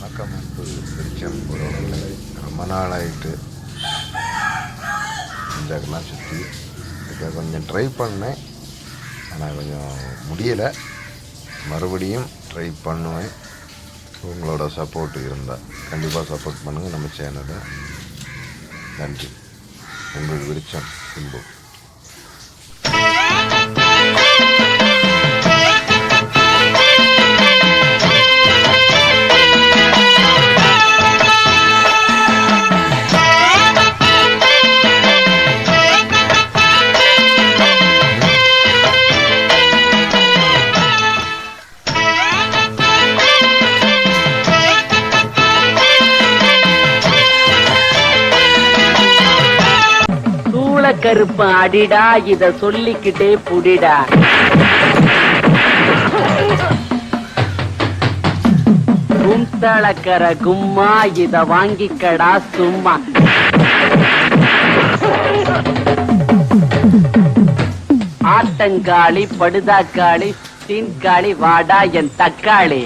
வணக்கம் அன்பு திருச்சம் உறவுகளே ரொம்ப நாள் இந்த இந்தியாக்கெல்லாம் சுற்றி இதை கொஞ்சம் ட்ரை பண்ணேன். ஆனால் கொஞ்சம் முடியலை. மறுபடியும் ட்ரை பண்ணுவேன். உங்களோட சப்போர்ட் இருந்தால் கண்டிப்பாக சப்போர்ட் பண்ணுங்கள் நம்ம சேனலை நன்றி. உங்கள் விருச்சம் சிம்பு. கருப்பு அடிடா இத சொல்லிக்கிட்டே புடிடா. கும்தளக்கர கும்மா இத வாங்கிக்கடா சும்மா. ஆட்டங்காளி படுதாக்காளி தீன்காளி வாடா என் தக்காளி.